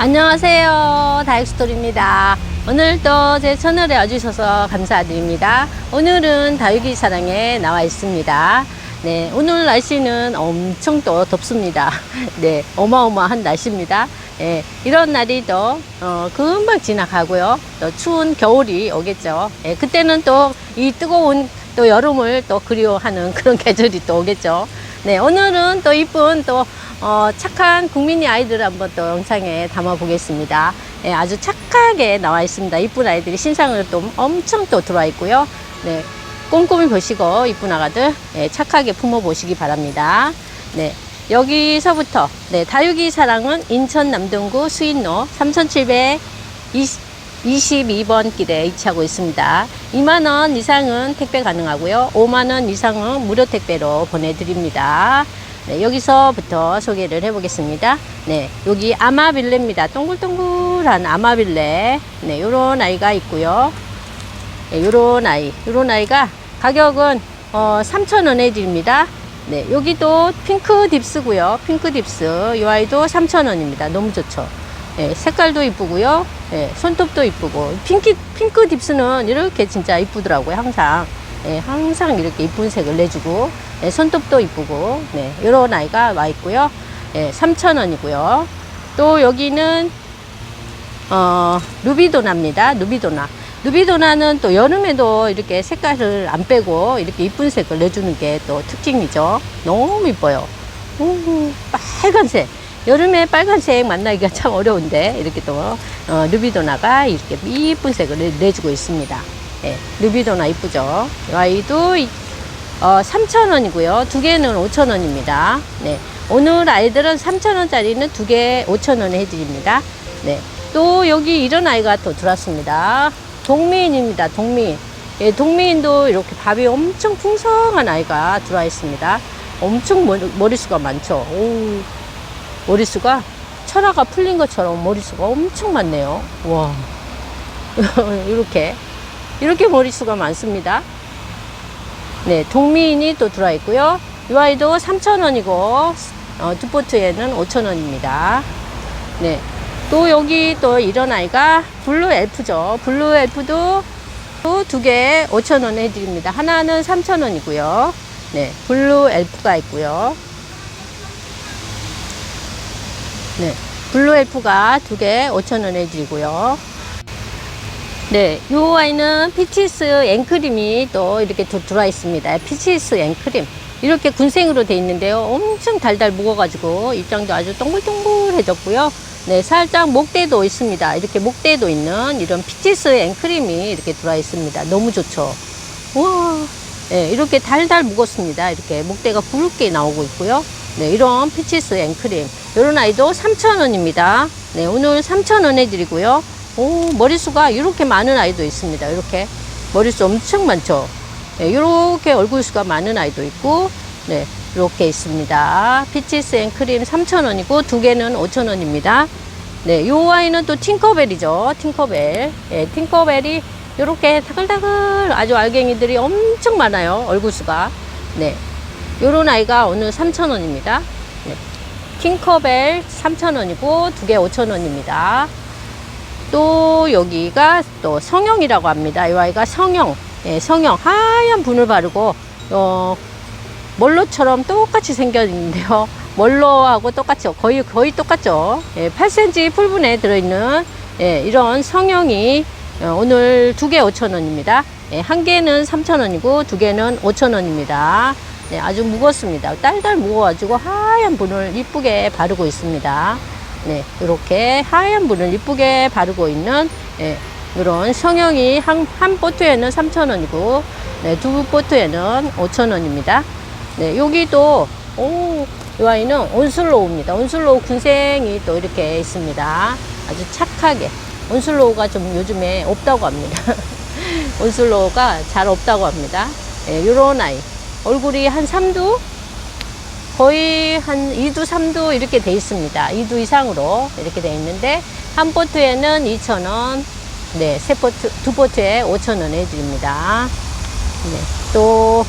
안녕하세요. 다육스토리입니다. 오늘도 제 채널에 와주셔서 감사드립니다. 오늘은 다육이 사랑에 나와 있습니다. 네, 오늘 날씨는 엄청 또 덥습니다. 네, 어마어마한 날씨입니다. 예, 이런 날이 또, 어, 금방 지나가고요. 또 추운 겨울이 오겠죠. 예, 그때는 또 이 뜨거운 또 여름을 또 그리워하는 그런 계절이 또 오겠죠. 네, 오늘은 또 이쁜 또 어, 착한 국민이 아이들 한번 또 영상에 담아 보겠습니다. 예, 아주 착하게 나와 있습니다. 이쁜 아이들이 신상으로 또 엄청 또 들어와 있고요. 네, 꼼꼼히 보시고 이쁜 아가들 예, 착하게 품어 보시기 바랍니다. 네, 여기서부터 네, 다육이 사랑은 인천 남동구 수인로 3722번 길에 위치하고 있습니다. 2만원 이상은 택배 가능하고요. 5만원 이상은 무료 택배로 보내드립니다. 네, 여기서부터 소개를 해보겠습니다. 네, 여기 아마빌레입니다. 동글동글한 아마빌레. 네, 요런 아이가 있고요. 네, 요런 아이, 요런 아이가 가격은 어, 3,000원에 드립니다. 네, 여기도 핑크 딥스고요. 핑크 딥스. 이 아이도 3,000원입니다. 너무 좋죠. 네, 색깔도 이쁘고요. 네, 손톱도 이쁘고. 핑크, 핑크 딥스는 이렇게 진짜 이쁘더라고요. 항상. 네, 항상 이렇게 이쁜 색을 내주고. 네, 손톱도 이쁘고. 네, 요런 아이가 와 있고요. 네, 3,000원이고요. 또 여기는 어, 루비도나입니다. 루비도나. 루비도나는 또 여름에도 이렇게 색깔을 안 빼고 이렇게 이쁜 색을 내주는 게 또 특징이죠. 너무 이뻐요. 오, 빨간색. 여름에 빨간색 만나기가 참 어려운데 이렇게 또 어, 루비도나가 이렇게 이쁜 색을 내- 내주고 있습니다. 예, 루비도나 이쁘죠. 이 아이도 이- 어, 3,000원이고요. 두 개는 5,000원입니다. 네. 오늘 아이들은 3,000원짜리는 두 개 5,000원에 해드립니다. 네. 또 여기 이런 아이가 또 들어왔습니다. 동미인입니다. 동미인. 예, 동미인도 이렇게 밥이 엄청 풍성한 아이가 들어와 있습니다. 엄청 머리, 머리수가 많죠. 오, 머리수가 철화가 풀린 것처럼 머리수가 엄청 많네요. 와. 이렇게. 이렇게 머리수가 많습니다. 네, 동미인이 또 들어와 있고요. 이 아이도 3,000원이고, 어, 두포트에는 5,000원입니다. 네. 또 여기 또 이런 아이가 블루 엘프죠. 블루 엘프도 또두개 5,000원 해드립니다. 하나는 3,000원이고요. 네. 블루 엘프가 있고요. 네. 블루 엘프가 두 개 5,000원 해드리고요. 네, 요 아이는 피치스 앵크림이 또 이렇게 도- 들어와 있습니다. 피치스 앵크림. 이렇게 군생으로 돼 있는데요. 엄청 달달 묵어가지고 입장도 아주 동글동글해졌고요. 네, 살짝 목대도 있습니다. 이렇게 목대도 있는 이런 피치스 앵크림이 이렇게 들어와 있습니다. 너무 좋죠. 와, 네, 이렇게 달달 묵었습니다. 이렇게 목대가 굵게 나오고 있고요. 네, 이런 피치스 앵크림. 이런 아이도 3,000원입니다. 네, 오늘 3,000원 해드리고요. 오, 머리수가 이렇게 많은 아이도 있습니다. 이렇게. 머리수 엄청 많죠. 네, 이렇게 얼굴수가 많은 아이도 있고, 네, 이렇게 있습니다. 피치스 앤 크림 3,000원이고, 두 개는 5,000원입니다. 네, 요 아이는 또 팅커벨이죠. 팅커벨. 예, 팅커벨이 이렇게 타글타글 아주 알갱이들이 엄청 많아요. 얼굴수가. 네. 요런 아이가 오늘 3,000원입니다. 네. 팅커벨 3,000원이고, 두 개 5,000원입니다. 또 여기가 또 성형이라고 합니다. 이 아이가 성형, 예, 성형 하얀 분을 바르고 어, 멀로처럼 똑같이 생겼는데요. 멀로하고 똑같죠. 거의 거의 똑같죠. 예, 8cm 풀분에 들어있는 예, 이런 성형이 어, 오늘 두 개 5,000원입니다. 예, 한 개는 3,000원이고 두 개는 5,000원입니다. 네, 아주 무겁습니다. 딸딸 무거워가지고 하얀 분을 이쁘게 바르고 있습니다. 네, 이렇게 하얀 분을 이쁘게 바르고 있는 예, 이런 성형이 한, 한 보트에는 3,000원이고 네, 두 보트에는 5,000원입니다. 네, 여기도 오, 이 아이는 온슬로우입니다. 온슬로우 군생이 또 이렇게 있습니다. 아주 착하게. 온슬로우가 좀 요즘에 없다고 합니다. 온슬로우가 잘 없다고 합니다. 예, 요런 아이. 얼굴이 한 3두? 거의 한 2두, 3두 이렇게 돼 있습니다. 2두 이상으로 이렇게 돼 있는데, 한 보트에는 2,000원, 네, 세 보트, 두 보트에 5,000원 해드립니다. 네, 또,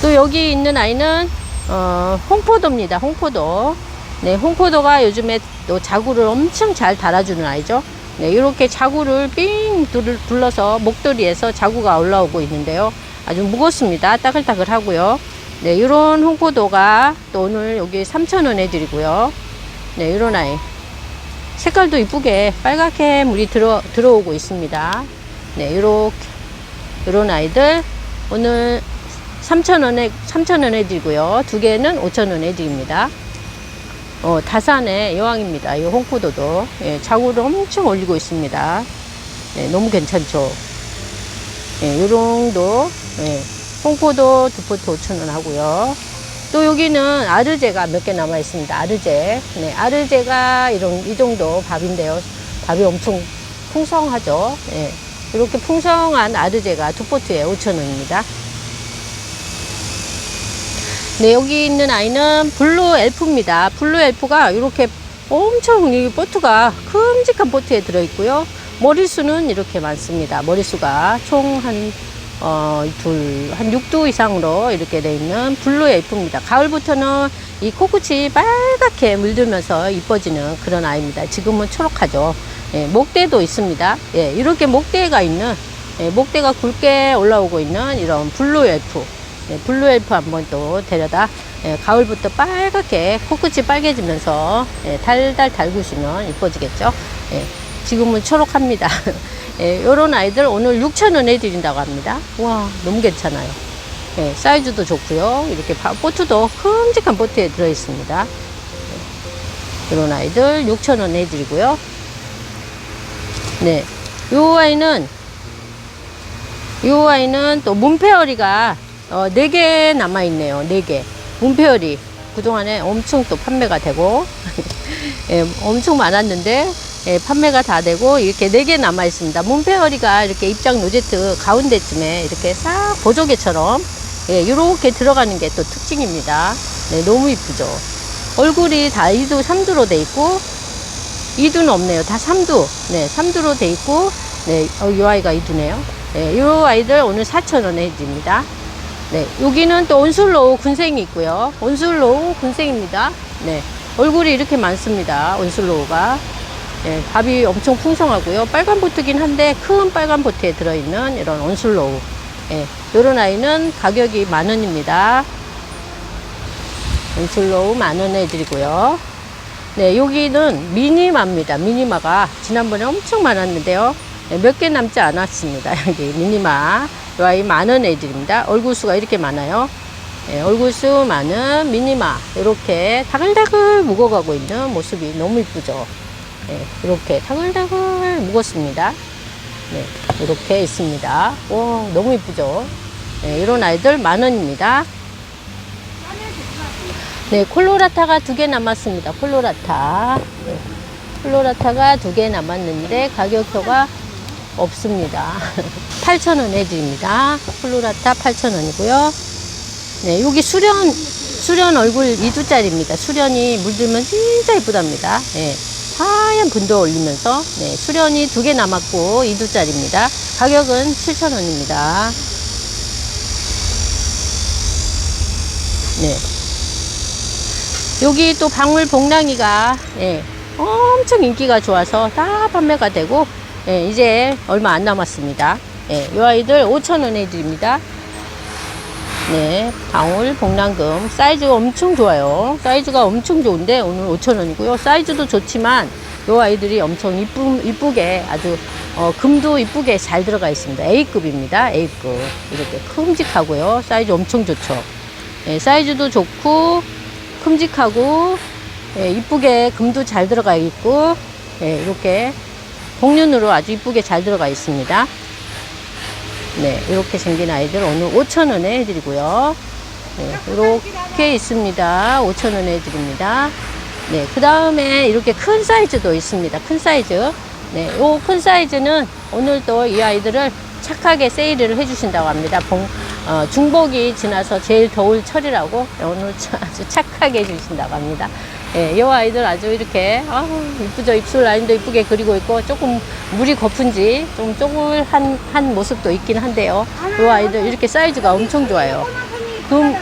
또 여기 있는 아이는, 어, 홍포도입니다. 홍포도. 네, 홍포도가 요즘에 또 자구를 엄청 잘 달아주는 아이죠. 네, 이렇게 자구를 삥 둘- 둘러서 목도리에서 자구가 올라오고 있는데요. 아주 무겁습니다. 따글따글 하고요. 네, 이런 홍포도가 또 오늘 여기 3,000원에 드리고요. 네, 이런 아이. 색깔도 이쁘게 빨갛게 물이 들어, 들어오고 있습니다. 네, 이렇게, 이런 아이들 오늘 3,000원에, 3,000원에 드리고요. 두 개는 5,000원에 드립니다. 어, 다산의 여왕입니다. 이 홍포도도. 예, 자구를 엄청 올리고 있습니다. 예, 너무 괜찮죠. 예, 요정도, 예, 홍포도 두 포트 5,000원 하고요. 또 여기는 아르제가 몇 개 남아 있습니다. 아르제. 네, 아르제가 이런, 이 정도 밥인데요. 밥이 엄청 풍성하죠. 예, 이렇게 풍성한 아르제가 두 포트에 5,000원입니다. 네, 여기 있는 아이는 블루 엘프입니다. 블루 엘프가 이렇게 엄청 이 보트가 큼직한 보트에 들어있고요. 머리수는 이렇게 많습니다. 머리수가 총 한, 어, 둘, 한 6두 이상으로 이렇게 돼 있는 블루 엘프입니다. 가을부터는 이 코끝이 빨갛게 물들면서 이뻐지는 그런 아이입니다. 지금은 초록하죠. 예, 목대도 있습니다. 예, 이렇게 목대가 있는, 예, 목대가 굵게 올라오고 있는 이런 블루 엘프. 네, 블루 엘프 한번 또 데려다 예, 가을부터 빨갛게 코끝이 빨개지면서 예, 달달 달구시면 이뻐지겠죠. 예, 지금은 초록합니다. 예, 요런 아이들 오늘 6,000원에 드린다고 합니다. 와, 너무 괜찮아요. 예, 사이즈도 좋고요. 이렇게 바- 보트도 큼직한 보트에 들어 있습니다. 예, 이런 아이들 6,000원에 드리고요. 네, 요 아이는 요 아이는 또 문페어리가 어, 4개 남아있네요. 4개. 문페어리. 그동안에 엄청 또 판매가 되고, 예, 엄청 많았는데, 예, 판매가 다 되고, 이렇게 4개 남아 있습니다. 문페어리가 이렇게 입장 로제트 가운데쯤에 이렇게 싹 보조개처럼, 예, 이렇게 들어가는 게 또 특징입니다. 네, 너무 이쁘죠. 얼굴이 다 2두, 3두로 돼 있고, 2두는 없네요. 다 3두. 네, 3두로 돼 있고, 네, 어, 이 아이가 2두네요. 네, 이 아이들 오늘 4,000원에 드립니다. 네, 여기는 또 온슬로우 군생이 있고요. 온슬로우 군생입니다. 네, 얼굴이 이렇게 많습니다. 온슬로우가. 네, 밥이 엄청 풍성하고요. 빨간 보트긴 한데 큰 빨간 보트에 들어있는 이런 온슬로우. 네, 이런 아이는 가격이 만 원입니다. 온슬로우 만 원에 드리고요. 네, 여기는 미니마입니다. 미니마가 지난번에 엄청 많았는데요. 네, 몇개 남지 않았습니다. 여기 미니마. 이 아이 만 원에 드립니다. 얼굴 수가 이렇게 많아요. 네, 얼굴 수 많은 미니마. 이렇게 다글다글 묵어가고 있는 모습이 너무 이쁘죠. 네, 이렇게 다글다글 묵었습니다. 네, 이렇게 있습니다. 와, 너무 이쁘죠. 네, 이런 아이들 만 원입니다. 네, 콜로라타가 두 개 남았습니다. 콜로라타. 네, 콜로라타가 두 개 남았는데 가격표가 없습니다. 8,000원에 드립니다. 콜로라타 8,000원이고요. 네, 여기 수련, 수련 얼굴 2두짜리입니다. 수련이 물들면 진짜 이쁘답니다. 네, 하얀 분도 올리면서, 네, 수련이 두 개 남았고 2두짜리입니다. 가격은 7,000원입니다. 네. 여기 또 방울 복랑이가 예, 엄청 인기가 좋아서 다 판매가 되고 예, 이제 얼마 안 남았습니다. 예, 이 아이들 5,000원에 드립니다. 네, 방울 복랑금 사이즈가 엄청 좋아요. 사이즈가 엄청 좋은데 오늘 5,000원이고요. 사이즈도 좋지만 이 아이들이 엄청 이쁘, 이쁘게 아주 어, 금도 이쁘게 잘 들어가 있습니다. A급입니다. A급 이렇게 큼직하고요. 사이즈 엄청 좋죠. 예, 사이즈도 좋고 큼직하고 예, 이쁘게 금도 잘 들어가 있고 예, 이렇게 복륜으로 아주 이쁘게 잘 들어가 있습니다. 네, 이렇게 생긴 아이들 오늘 5,000원에 해드리고요. 네, 이렇게 있습니다. 5,000원에 해드립니다. 네, 그 다음에 이렇게 큰 사이즈도 있습니다. 큰 사이즈. 네, 요 큰 사이즈는 오늘 또이 아이들을 착하게 세일을 해주신다고 합니다. 봉, 어, 중복이 지나서 제일 더울 철이라고 오늘 차- 아주 착하게 해주신다고 합니다. 예, 이 아이들 아주 이렇게 아 이쁘죠 입술 라인도 이쁘게 그리고 있고 조금 물이 거픈지 좀 쪼글한 한 모습도 있긴 한데요. 이 아이들 이렇게 사이즈가 엄청 좋아요. 금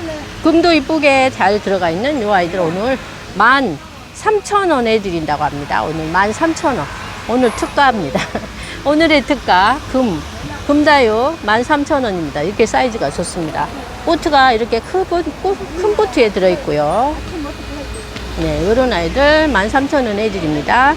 금도 이쁘게 잘 들어가 있는 이 아이들 오늘 만 3,000원에 드린다고 합니다. 오늘 13,000원. 오늘 특가입니다. 오늘의 특가 금 금다요 13,000원입니다. 이렇게 사이즈가 좋습니다. 보트가 이렇게 큰, 보- 큰 보트에 들어있고요. 네, 요런 아이들 13,000원에 드립니다.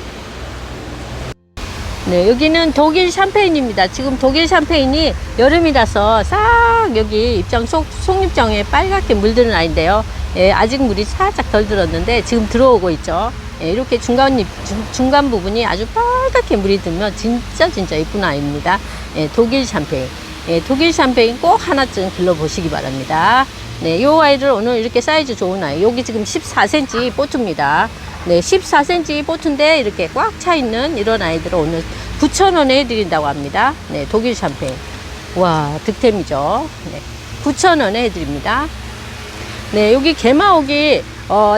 네, 여기는 독일 샴페인입니다. 지금 독일 샴페인이 여름이라서 싹 여기 입장 속, 속입장에 빨갛게 물드는 아이인데요. 예, 아직 물이 살짝 덜 들었는데 지금 들어오고 있죠. 예, 이렇게 중간, 중간 부분이 아주 빨갛게 물이 들면 진짜 진짜 이쁜 아이입니다. 예, 독일 샴페인. 예, 독일 샴페인 꼭 하나쯤 길러보시기 바랍니다. 네, 요 아이들 오늘 이렇게 사이즈 좋은 아이. 여기 지금 14cm 보트입니다. 네, 14cm 보트인데 이렇게 꽉 차 있는 이런 아이들을 오늘 9,000원에 해드린다고 합니다. 네, 독일 샴페인. 와, 득템이죠. 네, 9,000원에 해드립니다. 네, 여기 개마옥이, 어,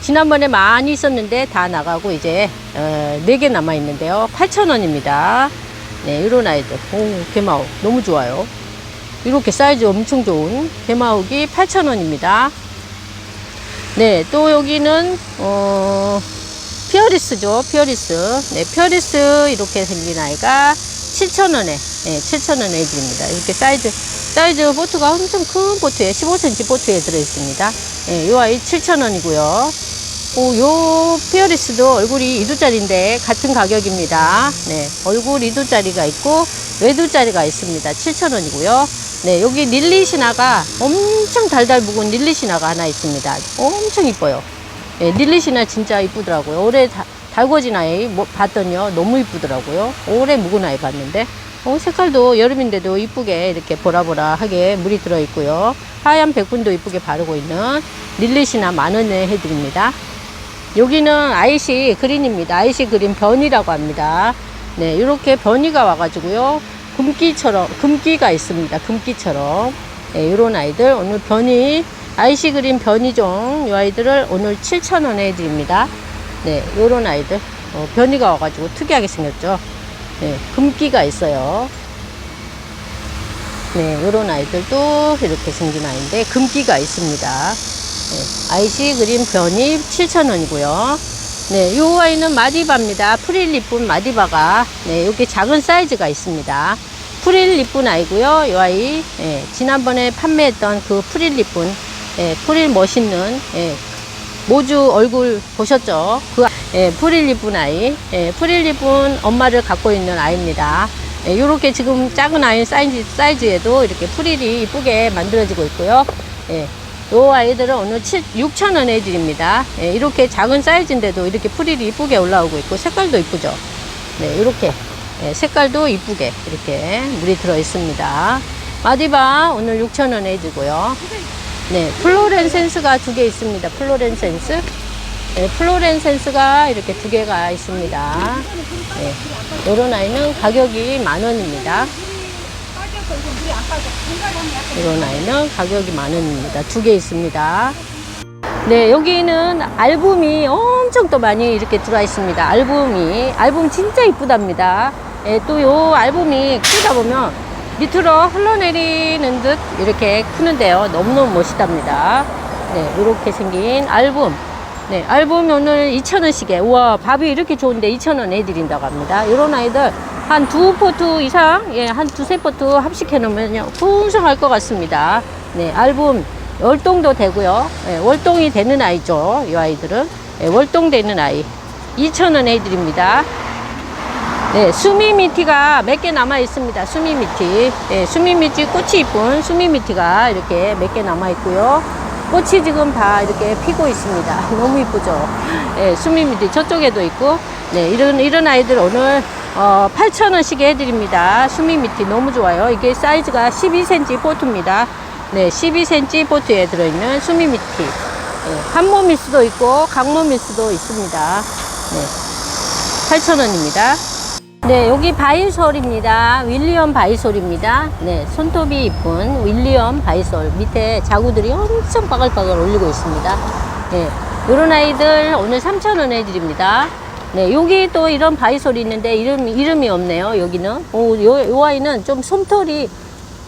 지난번에 많이 있었는데 다 나가고 이제, 어, 4개 남아 있는데요. 8,000원입니다. 네, 이런 아이들. 오, 개마옥. 너무 좋아요. 이렇게 사이즈 엄청 좋은 개마옥이 8,000원입니다. 네, 또 여기는, 어, 피어리스죠, 피어리스. 네, 피어리스 이렇게 생긴 아이가 7,000원에, 네, 7,000원에 해드립니다. 이렇게 사이즈, 사이즈 보트가 엄청 큰 보트에, 15cm 보트에 들어 있습니다. 네, 이 아이 7,000원이고요. 오, 요 피어리스도 얼굴이 2두짜리인데 같은 가격입니다. 네, 얼굴 2두짜리가 있고 외두짜리가 있습니다. 7,000원이고요. 네, 여기 릴리시나가 엄청 달달 묵은 릴리시나가 하나 있습니다. 엄청 이뻐요. 예, 릴리시나 진짜 이쁘더라고요. 올해 다, 달궈진 아이 뭐, 봤더니요. 너무 이쁘더라고요. 올해 묵은 아이 봤는데. 어, 색깔도 여름인데도 이쁘게 이렇게 보라보라하게 물이 들어있고요. 하얀 백분도 이쁘게 바르고 있는 릴리시나 만원에 해드립니다. 여기는 아이시 그린입니다. 아이시 그린 변이라고 합니다. 네, 이렇게 변이가 와가지고요. 금기처럼, 금기가 있습니다. 금기처럼. 네, 이런 아이들. 오늘 변이, 아이시 그린 변이종, 이 아이들을 오늘 7,000원에 해드립니다. 네, 요런 아이들. 어, 변이가 와가지고 특이하게 생겼죠. 네, 금기가 있어요. 네, 요런 아이들도 이렇게 생긴 아이인데, 금기가 있습니다. 네, 아이시 그린 변이 7,000원이고요. 네, 요 아이는 마디바입니다. 프릴 이쁜 마디바가 네, 여기 작은 사이즈가 있습니다. 프릴 이쁜 아이고요. 요 아이 예, 지난번에 판매했던 그 프릴 이쁜 예, 프릴 멋있는 예, 모주 얼굴 보셨죠? 그 예, 프릴 이쁜 아이, 예, 프릴 이쁜 엄마를 갖고 있는 아이입니다. 예, 요렇게 지금 작은 아이 사이즈, 사이즈에도 이렇게 프릴이 이쁘게 만들어지고 있고요. 예, 요 아이들은 오늘 7, 6,000원에 해드립니다. 예, 이렇게 작은 사이즈인데도 이렇게 프릴이 이쁘게 올라오고 있고 색깔도 이쁘죠. 네, 이렇게 예, 색깔도 이쁘게 이렇게 물이 들어 있습니다. 마디바 오늘 6,000원에 해주고요. 네, 플로렌센스가 두 개 있습니다. 플로렌센스. 네, 플로렌센스가 이렇게 두 개가 있습니다. 네, 이런 아이는 가격이 만 원입니다. 이런 아이는 가격이 만 원입니다. 두 개 있습니다. 네, 여기는 앨범이 엄청 또 많이 이렇게 들어와 있습니다. 앨범이. 앨범 진짜 이쁘답니다. 예, 또요 앨범이 크다 보면 밑으로 흘러내리는 듯 이렇게 크는데요. 너무너무 멋있답니다. 네, 이렇게 생긴 앨범. 네, 앨범 오늘 2,000원씩에. 우와, 밥이 이렇게 좋은데 2,000원 해드린다고 합니다. 이런 아이들 한 두 포트 이상, 예, 한 두세 포트 합식해 놓으면요. 풍성할 것 같습니다. 네, 앨범 월동도 되고요. 예, 월동이 되는 아이죠. 이 아이들은. 예, 월동되는 아이. 2,000원 해드립니다. 네, 수미미티가 몇 개 남아 있습니다. 수미미티. 예, 수미미티 꽃이 이쁜 수미미티가 이렇게 몇 개 남아 있고요. 꽃이 지금 다 이렇게 피고 있습니다. 너무 이쁘죠? 예, 수미미티 저쪽에도 있고, 네, 이런, 이런 아이들 오늘, 어, 8,000원씩 해드립니다. 수미미티 너무 좋아요. 이게 사이즈가 12cm 보트입니다. 네, 12cm 보트에 들어있는 수미미티. 예, 한몸일 수도 있고, 강몸일 수도 있습니다. 네, 8,000원입니다. 네, 여기 바이솔입니다. 윌리엄 바이솔입니다. 네, 손톱이 이쁜 윌리엄 바이솔. 밑에 자구들이 엄청 바글바글 올리고 있습니다. 네, 요런 아이들 오늘 3,000원에 드립니다. 네, 여기 또 이런 바이솔이 있는데 이름, 이름이 없네요, 여기는. 오, 요, 요 아이는 좀 솜털이,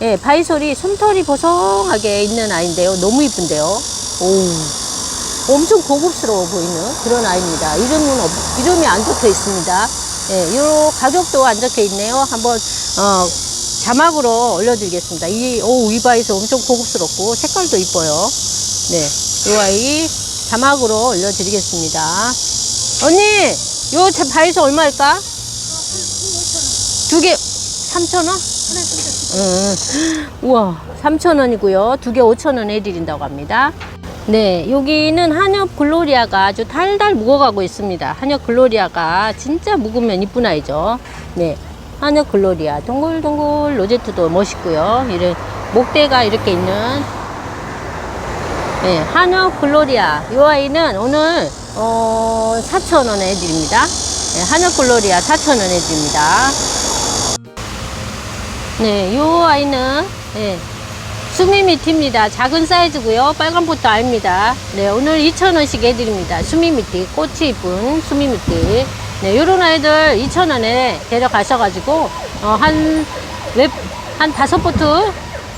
예, 바이솔이 솜털이 보송하게 있는 아이인데요. 너무 이쁜데요. 오. 엄청 고급스러워 보이는 그런 아이입니다. 이름은 없, 이름이 안 적혀 있습니다. 예, 요 가격도 안 적혀 있네요. 한번 어, 자막으로 올려드리겠습니다. 이, 오, 위바이스 엄청 고급스럽고 색깔도 이뻐요. 네, 요 아이 자막으로 올려드리겠습니다. 언니, 요 자- 바이스 얼마일까? 두 개, 3,000원? 음, 우와, 3,000원이고요. 두 개 5,000원 해드린다고 합니다. 네, 여기는 한엽 글로리아가 아주 달달 묵어가고 있습니다. 한엽 글로리아가 진짜 묵으면 이쁜 아이죠. 네, 한엽 글로리아 동글동글 로제트도 멋있고요. 이런 목대가 이렇게 있는 네, 한엽 글로리아 이 아이는 오늘 어, 4,000원에 해드립니다. 네, 한엽 글로리아 4,000원 해드립니다. 네, 요 아이는 네, 수미미티입니다. 작은 사이즈고요. 빨간 포트 알입니다. 네, 오늘 2,000원씩 해드립니다. 수미미티, 꽃이 이쁜 수미미티. 네, 요런 아이들 2,000원에 데려가셔가지고 어, 한 웹, 한 다섯 포트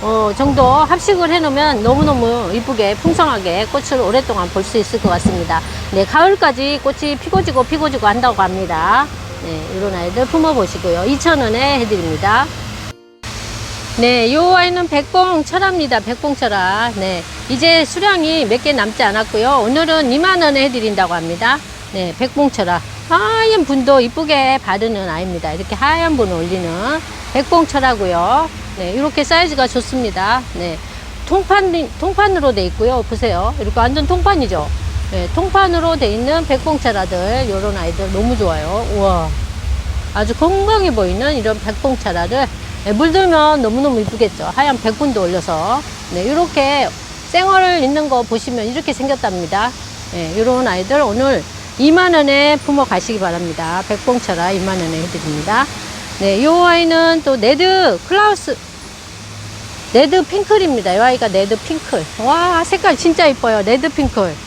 어, 정도 합식을 해놓으면 너무너무 이쁘게 풍성하게 꽃을 오랫동안 볼 수 있을 것 같습니다. 네, 가을까지 꽃이 피고지고 피고지고 한다고 합니다. 네, 이런 아이들 품어보시고요. 2,000원에 해드립니다. 네, 요 아이는 백봉 철화입니다. 백봉 철화. 네, 이제 수량이 몇 개 남지 않았고요. 오늘은 2만원에 해드린다고 합니다. 네, 백봉 철화. 하얀 분도 이쁘게 바르는 아이입니다. 이렇게 하얀 분 올리는 백봉 철화고요. 네, 이렇게 사이즈가 좋습니다. 네, 통판, 통판으로 돼 있고요. 보세요. 이렇게 완전 통판이죠. 네, 통판으로 돼 있는 백봉 철화들, 요런 아이들 너무 좋아요. 우와. 아주 건강해 보이는 이런 백봉차라를 네, 물들면 너무너무 이쁘겠죠. 하얀 백분도 올려서. 네, 이렇게 생얼 있는 거 보시면 이렇게 생겼답니다. 네, 이런 아이들 오늘 2만원에 품어 가시기 바랍니다. 백봉차라 2만원에 해드립니다. 네, 이 아이는 또 네드 클라우스, 네드 핑클입니다. 이 아이가 네드 핑클. 와, 색깔 진짜 이뻐요. 네드 핑클.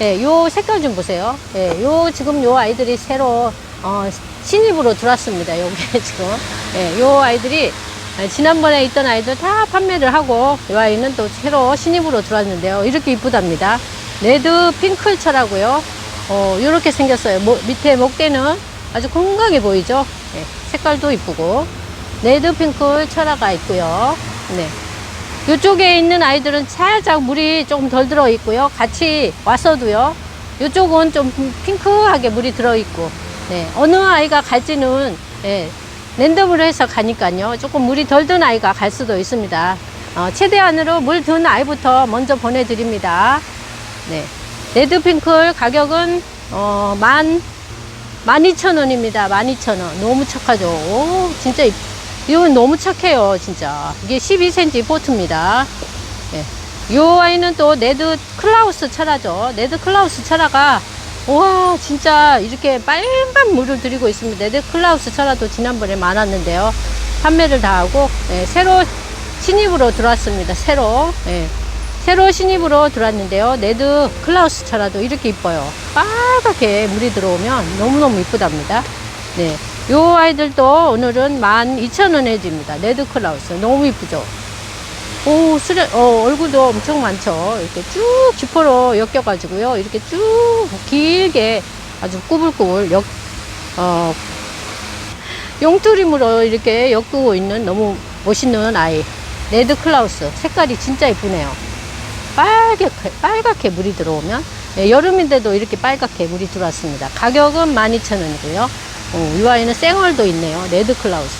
예, 요 색깔 좀 보세요. 예, 요 지금 요 아이들이 새로 어, 신입으로 들어왔습니다. 요게 지금 예, 요 아이들이 예, 지난번에 있던 아이들 다 판매를 하고 요 아이는 또 새로 신입으로 들어왔는데요. 이렇게 이쁘답니다. 레드 핑클처라고요. 어, 요렇게 생겼어요. mo- 밑에 목대는 아주 건강해 보이죠. 예, 색깔도 이쁘고 레드 핑클 철화가 있고요. 네. 이쪽에 있는 아이들은 살짝 물이 조금 덜 들어 있고요. 같이 왔어도요. 이쪽은 좀 핑크하게 물이 들어 있고, 네. 어느 아이가 갈지는, 예, 랜덤으로 해서 가니까요. 조금 물이 덜 든 아이가 갈 수도 있습니다. 어, 최대한으로 물 든 아이부터 먼저 보내드립니다. 네. 레드핑클 가격은, 어, 만, 12,000원입니다. 12,000원. 너무 착하죠. 오, 진짜 이- 이건 너무 착해요, 진짜. 이게 12cm 포트입니다. 예. 요 아이는 또 네드 클라우스 철화죠. 네드 클라우스 철화가 와 진짜 이렇게 빨간 물을 들이고 있습니다. 네드 클라우스 철화도 지난번에 많았는데요. 판매를 다 하고 예, 새로 신입으로 들어왔습니다. 새로 예. 새로 신입으로 들어왔는데요. 네드 클라우스 철화도 이렇게 이뻐요. 빨갛게 물이 들어오면 너무너무 이쁘답니다. 네. 요 아이들도 오늘은 12,000원 해줍니다. 네드 클라우스. 너무 이쁘죠? 오, 수려, 어, 얼굴도 엄청 많죠. 이렇게 쭉 지퍼로 엮여가지고요. 이렇게 쭉 길게 아주 꾸불꾸불 엮, 어, 용투림으로 이렇게 엮고 있는 너무 멋있는 아이. 레드 클라우스. 색깔이 진짜 이쁘네요. 빨갛게, 빨갛게 물이 들어오면. 예, 여름인데도 이렇게 빨갛게 물이 들어왔습니다. 가격은 12,000원이고요. 어, 이 아이는 쌩얼도 있네요. 레드 클라우스.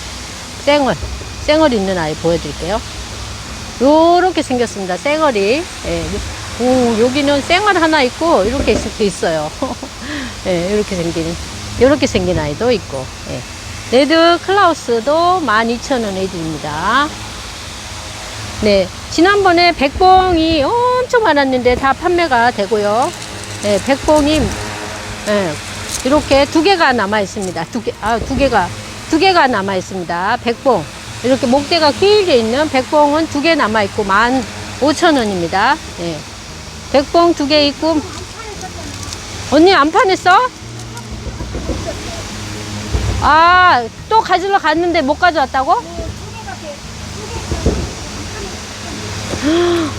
쌩얼. 쌩얼 있는 아이 보여드릴게요. 요렇게 생겼습니다. 쌩얼이. 예. 오, 여기는 쌩얼 하나 있고, 이렇게 이렇게 있어요. 예, 이렇게 생긴, 이렇게 생긴 아이도 있고, 예. 레드 클라우스도 12,000원에 드립니다. 네. 지난번에 백봉이 엄청 많았는데 다 판매가 되고요. 예, 백봉이, 예, 이렇게 두 개가 남아 있습니다. 두 개, 아, 두 개가, 두 개가 남아 있습니다. 백봉. 이렇게 목대가 길게 있는 백봉은 두 개 남아 있고 만 오천 원입니다. 예. 백봉 두 개 있고 언니 안 파냈어? 아, 또 가지러 갔는데 못 가져왔다고?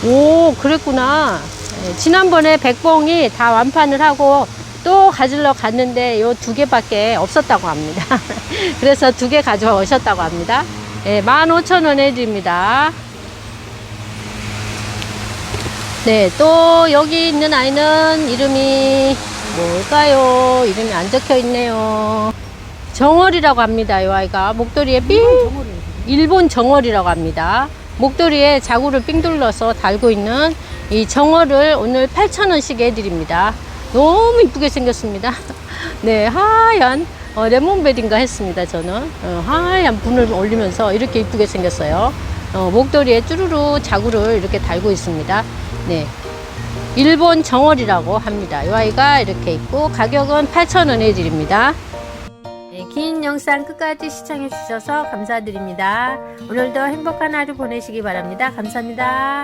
오, 그랬구나. 네, 지난번에 백봉이 다 완판을 하고 또 가지러 갔는데 요 두 개밖에 없었다고 합니다. 그래서 두 개 가져오셨다고 합니다. 네, 15,000원에 드립니다. 네, 또 여기 있는 아이는 이름이 뭘까요? 이름이 안 적혀 있네요. 정월이라고 합니다. 이 아이가 목도리에 삥 일본 정월이라고 합니다. 목도리에 자구를 삥 둘러서 달고 있는 이 정월을 오늘 8,000원씩 해드립니다. 너무 이쁘게 생겼습니다. 네, 하얀 어, 레몬베리인가 했습니다. 저는 어, 하얀 분을 올리면서 이렇게 이쁘게 생겼어요. 어, 목도리에 쭈루루 자구를 이렇게 달고 있습니다. 네, 일본 정월이라고 합니다. 이 아이가 이렇게 있고 가격은 8,000원에 드립니다. 네, 긴 영상 끝까지 시청해 주셔서 감사드립니다. 오늘도 행복한 하루 보내시기 바랍니다. 감사합니다.